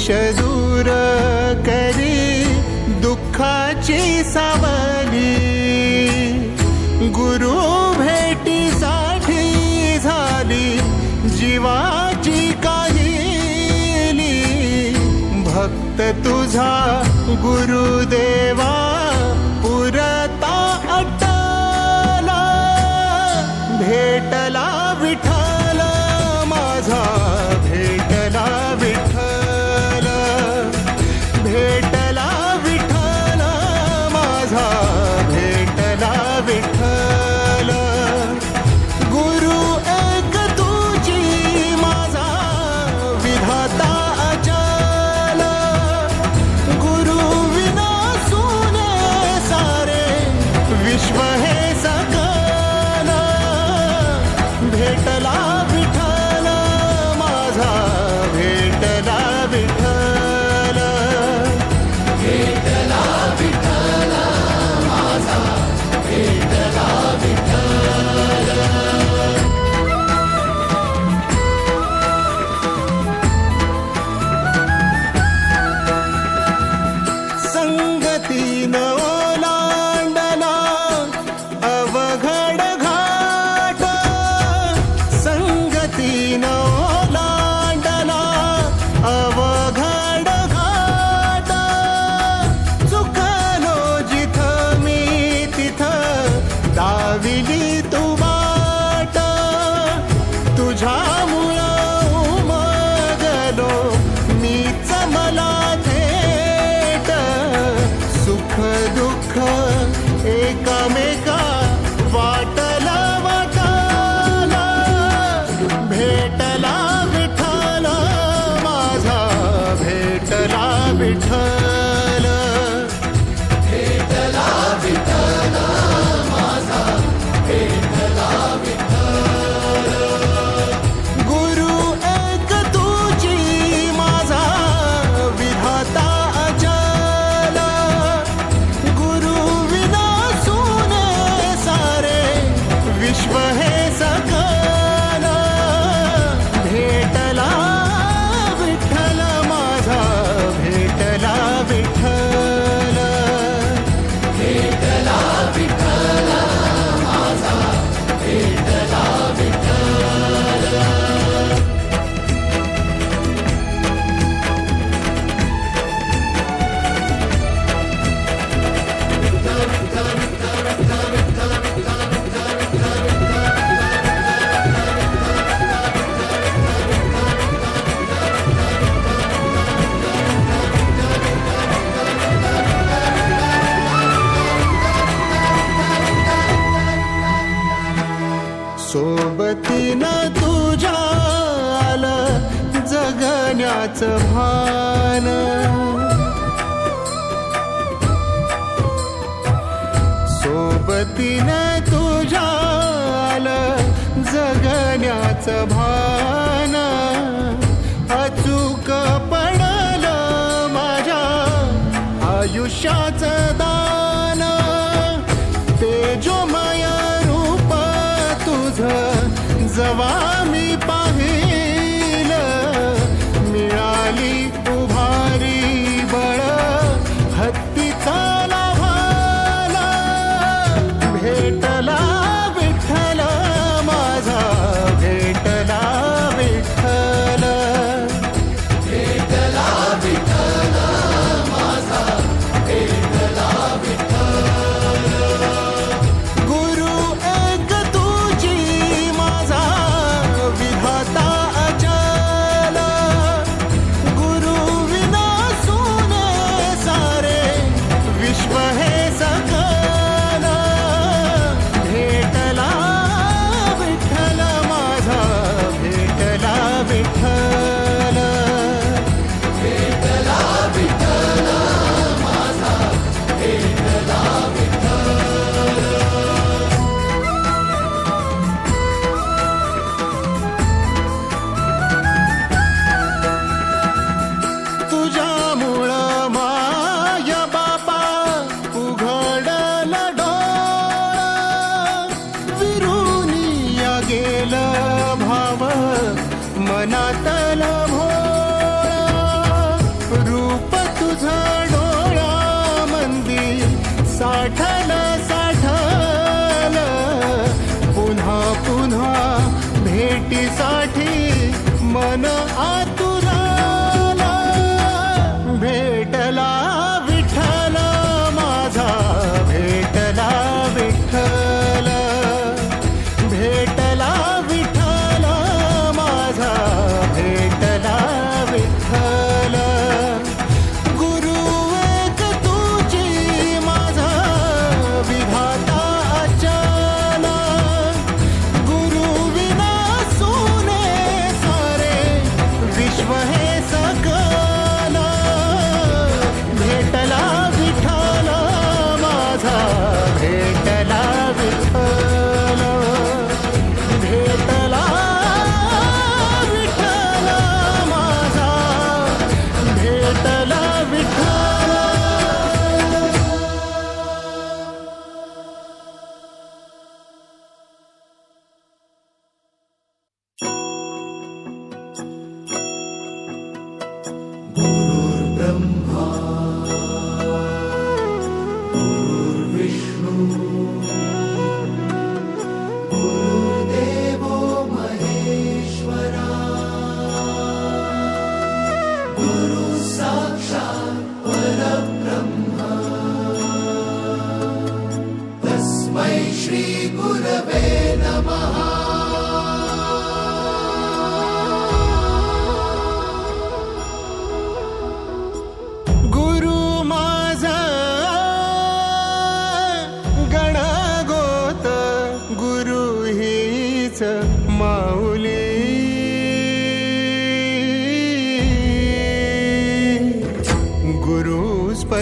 शजूर करी दुःखाची सावली. गुरु भेटीसाठी झाली जीवाची काहिली. भक्त तुझा गुरुदेवा पुरता अटला. भेटला त्याच भान. सोबतीनं I know. tâm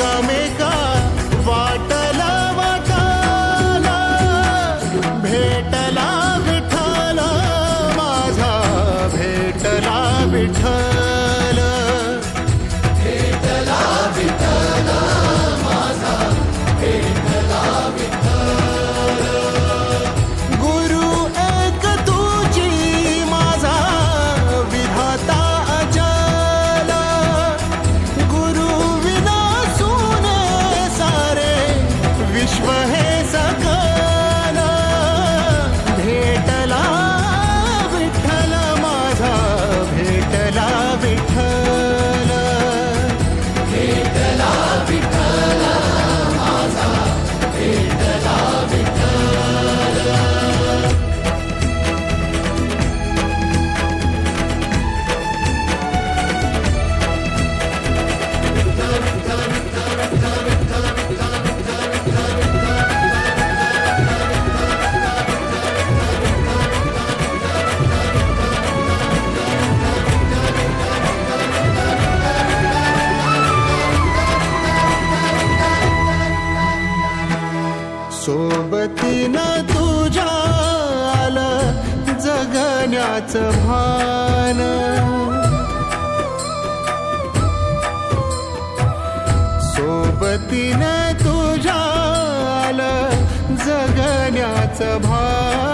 காமே கா बिन तुझ्याल जगण्याचं भाव